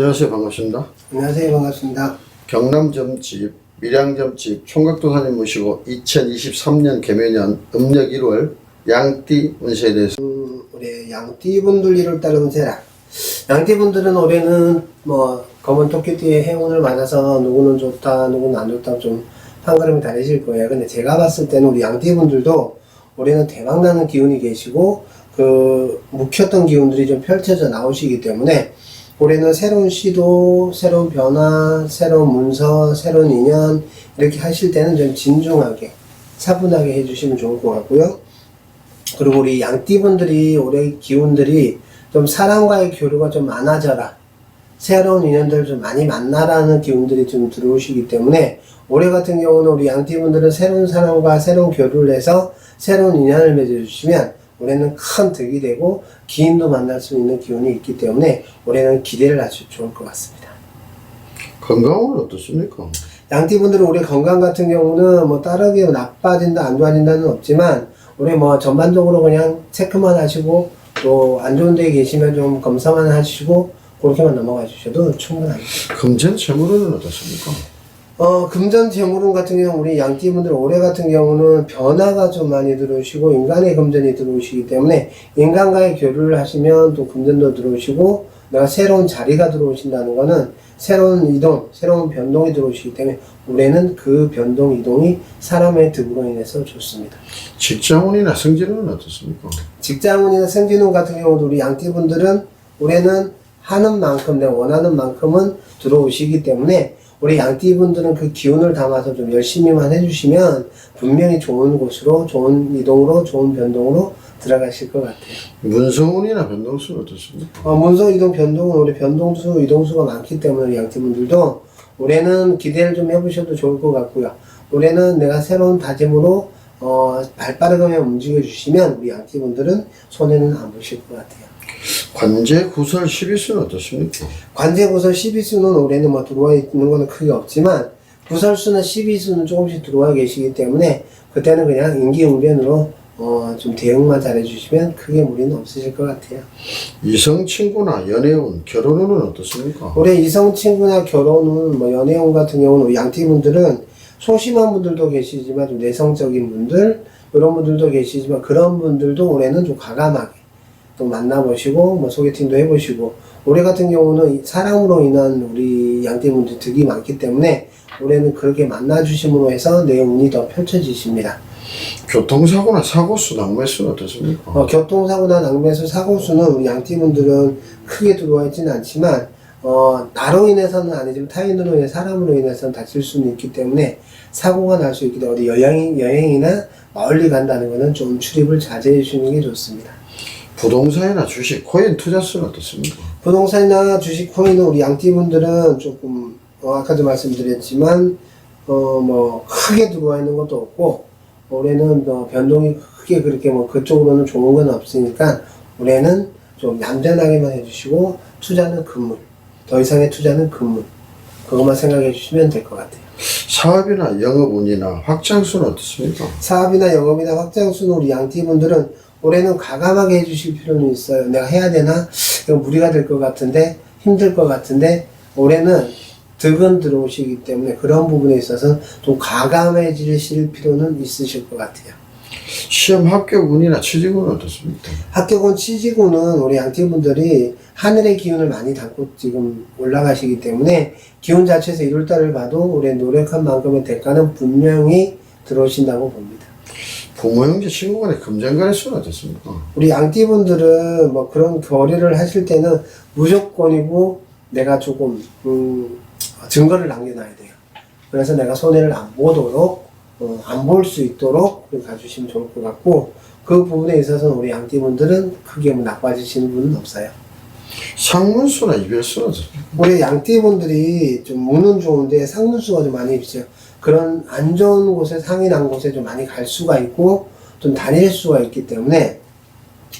안녕하세요. 반갑습니다. 안녕하세요. 반갑습니다. 경남점집, 밀양점집 총각도사님 모시고 2023년 개묘년 음력 1월 양띠 운세에 대해서 음, 우리 양띠분들 이를 따르면 세라. 양띠분들은 올해는 뭐 검은 토끼띠의 행운을 맞아서 누구는 좋다, 누구는 안 좋다 좀 판가름이 다르실 거예요. 근데 제가 봤을 때는 우리 양띠분들도 올해는 대박나는 기운이 계시고 그 묵혔던 기운들이 좀 펼쳐져 나오시기 때문에 올해는 새로운 시도, 새로운 변화, 새로운 문서, 새로운 인연 이렇게 하실 때는 좀 진중하게 차분하게 해주시면 좋을 것 같고요. 그리고 우리 양띠분들이 올해 기운들이 좀 사람과의 교류가 좀 많아져라. 새로운 인연들 좀 많이 만나라는 기운들이 좀 들어오시기 때문에 올해 같은 경우는 우리 양띠분들은 새로운 사람과 새로운 교류를 해서 새로운 인연을 맺어주시면 올해는 큰 득이 되고 기인도 만날 수 있는 기운이 있기 때문에 올해는 기대를 아주 좋을 것 같습니다. 건강은 어떻습니까? 양띠분들은 올해 건강 같은 경우는 뭐 다르게 나빠진다 안 좋아진다는 없지만 올해 뭐 전반적으로 그냥 체크만 하시고 또 안 좋은 데에 계시면 좀 검사만 하시고 그렇게만 넘어가 주셔도 충분합니다. 금전 재물은 어떻습니까? 어, 금전 재물운 같은 경우 우리 양띠분들 올해 같은 경우는 변화가 좀 많이 들어오시고 인간의 금전이 들어오시기 때문에 인간과의 교류를 하시면 또 금전도 들어오시고 내가 새로운 자리가 들어오신다는 거는 새로운 이동, 새로운 변동이 들어오시기 때문에 올해는 그 변동 이동이 사람의 득으로 인해서 좋습니다. 직장운이나 성질은 어떻습니까? 직장운이나 생진운 같은 경우도 우리 양띠분들은 올해는 하는 만큼 내가 원하는 만큼은 들어오시기 때문에 우리 양띠분들은 그 기운을 담아서 좀 열심히만 해주시면 분명히 좋은 곳으로 좋은 이동으로 좋은 변동으로 들어가실 것 같아요. 문성운이나 변동수는 어떻습니까? 어, 문서 이동 변동은 우리 변동수 이동수가 많기 때문에 양띠분들도 올해는 기대를 좀 해보셔도 좋을 것 같고요. 올해는 내가 새로운 다짐으로 어, 발빠르게 움직여 주시면 우리 양띠분들은 손해는 안 보실 것 같아요. 관제, 구설, 12수는 어떻습니까? 관제 구설 12수는 올해는 뭐 들어와 있는 거는 크게 없지만 구설수나 12수는 조금씩 들어와 계시기 때문에 그때는 그냥 인기응변으로 어, 좀 대응만 잘해주시면 크게 무리는 없으실 것 같아요. 이성 친구나 연애운, 결혼운은 어떻습니까? 올해 이성 친구나 결혼은 뭐 연애운 같은 경우는 양띠분들은 소심한 분들도 계시지만 좀 내성적인 분들 이런 분들도 계시지만 그런 분들도 올해는 좀 과감하게 또 만나보시고 뭐 소개팅도 해보시고 올해 같은 경우는 이 사랑으로 인한 우리 양띠분들 득이 많기 때문에 올해는 그렇게 만나주심으로 해서 내 운이 더 펼쳐지십니다. 교통사고나 사고수, 낭매수는 어떻습니까? 어, 교통사고나 낭매수 사고수는 우리 양띠분들은 크게 들어와 있지는 않지만 어, 나로 인해서는 아니지만 타인으로 인해 사람으로 인해서는 다칠 수는 있기 때문에 사고가 날 수 있기 때문에 어디 여행, 여행이나 멀리 간다는 것은 좀 출입을 자제해 주시는 게 좋습니다. 부동산이나 주식, 코인 투자 수는 어떻습니까? 부동산이나 주식 코인은 우리 양띠분들은 조금 어, 아까도 말씀드렸지만 어 뭐 크게 들어와 있는 것도 없고 올해는 뭐 변동이 크게 그렇게 뭐 그쪽으로는 좋은 건 없으니까 올해는 좀 얌전하게만 해주시고 투자는 금물 더 이상의 투자는 금물 그것만 생각해 주시면 될 것 같아요. 사업이나 영업운이나 확장수는 어떻습니까? 사업이나 영업이나 확장수는 우리 양띠분들은 올해는 과감하게 해주실 필요는 있어요. 내가 해야 되나? 이거 무리가 될 것 같은데, 힘들 것 같은데, 올해는 득은 들어오시기 때문에 그런 부분에 있어서 좀 과감해지실 필요는 있으실 것 같아요. 시험 합격운이나 취직운은 어떻습니까? 합격은 취직운은 우리 양띠분들이 하늘의 기운을 많이 담고 지금 올라가시기 때문에 기운 자체에서 1월달을 봐도 올해 노력한 만큼의 대가는 분명히 들어오신다고 봅니다. 부모, 형제, 친구 간의 금전간의 수는 어떻습니까? 우리 양띠분들은 뭐 그런 거래를 하실 때는 무조건이고 내가 조금 음, 증거를 남겨놔야 돼요. 그래서 내가 손해를 안 보도록 어, 안 볼 수 있도록 가주시면 좋을 것 같고 그 부분에 있어서는 우리 양띠분들은 크게 뭐 나빠지시는 분은 없어요. 상문수나 이별수는? 우리 양띠분들이 좀 운은 좋은데 상문수가 좀 많이 있어요. 그런 안 좋은 곳에 난 곳에 좀 많이 갈 수가 있고 좀 다닐 수가 있기 때문에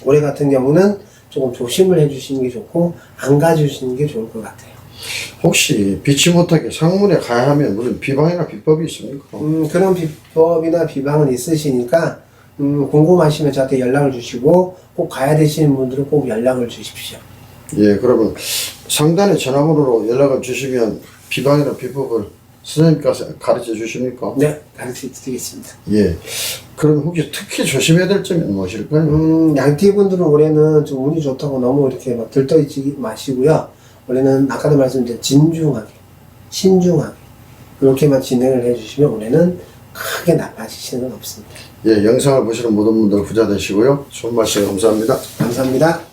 올해 같은 경우는 조금 조심을 해주시는 게 좋고 안 가주시는 게 좋을 것 같아요. 혹시 비치 못하게 상문에 가야 하면 무슨 비방이나 비법이 있습니까? 음, 그런 비법이나 비방은 있으시니까 음, 궁금하시면 저한테 연락을 주시고 꼭 가야 되시는 분들은 꼭 연락을 주십시오. 예, 그러면 상단에 전화번호로 연락을 주시면 비방이나 비법을 선생님께서 가르쳐 주십니까? 네, 가르쳐 드리겠습니다. 예. 그럼 혹시 특히 조심해야 될 점이 무엇일까요? 음, 양띠 분들은 올해는 좀 운이 좋다고 너무 이렇게 막 들떠있지 마시고요. 올해는 아까도 말씀드린 진중하게, 신중하게, 이렇게만 진행을 해주시면 올해는 크게 나빠지시는 건 없습니다. 예, 영상을 보시는 모든 분들 부자 되시고요. 좋은 말씀 감사합니다. 감사합니다.